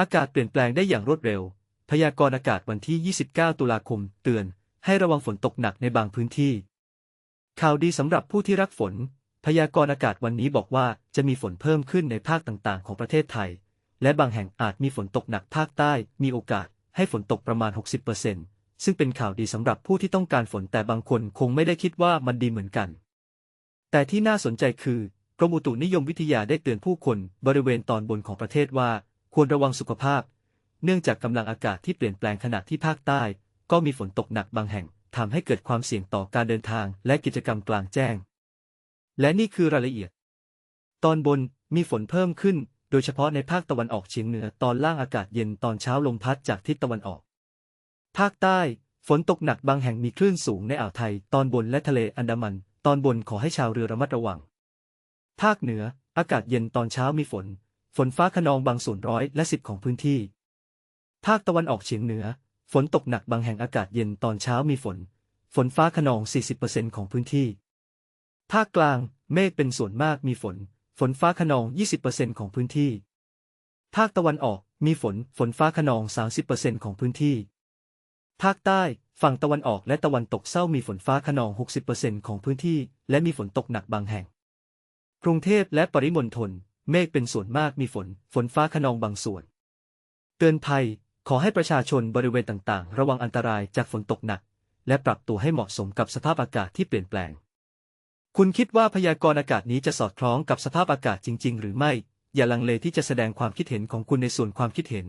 อากาศเปลี่ยนแปลงได้อย่างรวดเร็ว พยากรณ์อากาศวันที่ 29 ตุลาคม เตือน ให้ระวังฝนตกหนักในบางพื้นที่ ข่าวดีสำหรับผู้ที่รักฝน พยากรณ์อากาศวันนี้บอกว่าจะมีฝนเพิ่มขึ้นในภาคต่างๆ ของประเทศไทย และบางแห่งอาจมีฝนตกหนักภาคใต้ มีโอกาสให้ฝนตกประมาณ 60%ซึ่งเป็นข่าวดีสำหรับผู้ที่ต้องการฝนแต่บางคนคงไม่ได้คิดว่ามันดีเหมือนกัน แต่ที่น่าสนใจคือกรมอุตุนิยมวิทยาได้เตือนผู้คนบริเวณตอนบนของประเทศว่า ควรระวังสุขภาพ เนื่องจากกำลังอากาศที่เปลี่ยนแปลงขณะที่ภาคใต้ ก็มีฝนตกหนักบางแห่งทำให้เกิดความเสี่ยงต่อการเดินทางและกิจกรรมกลางแจ้ง และนี่คือรายละเอียด ตอนบนมีฝนเพิ่มขึ้น โดยเฉพาะในภาคตะวันออกเฉียงเหนือตอนล่างอากาศเย็นตอนเช้าลมพัดจากทิศตะวันออก ภาคใต้ ฝนตกหนักบางแห่งมีคลื่นสูงในอ่าวไทย ตอนบนและทะเลอันดามัน ตอนบนขอให้ชาวเรือระมัดระวัง ภาคเหนือ อากาศเย็นตอนเช้ามีฝน ฝนฟ้าขนองบางส่วนร้อยและสิบของพื้นที่ ภาคตะวันออกเฉียงเหนือ ฝนตกหนักบางแห่งอากาศเย็นตอนเช้ามีฝน ฝนฟ้าขนอง 40%ของพื้นที่ ภาคกลาง เมฆเป็นส่วนมากมีฝน ฝนฟ้าขนอง 20%ของพื้นที่ ภาคตะวันออก มีฝน ฝนฟ้าขนอง 30%ของพื้นที่ ภาคใต้ ฝั่งตะวันออกและตะวันตกเศร้ามีฝนฟ้าขนอง 60%ของพื้นที่ และมีฝนตกหนักบางแห่ง กรุงเทพและปริมณฑล เมฆเป็นส่วนมากมีฝน ฝนฟ้าขนองบางส่วน เตือนภัย ขอให้ประชาชนบริเวณต่างๆ ระวังอันตรายจากฝนตกหนัก และปรับตัวให้เหมาะสมกับสภาพอากาศที่เปลี่ยนแปลง คุณคิดว่าพยากรณ์อากาศนี้จะสอดคล้องกับสภาพอากาศจริง ๆ หรือไม่ อย่าลังเลที่จะแสดงความคิดเห็นของคุณในส่วนความคิดเห็น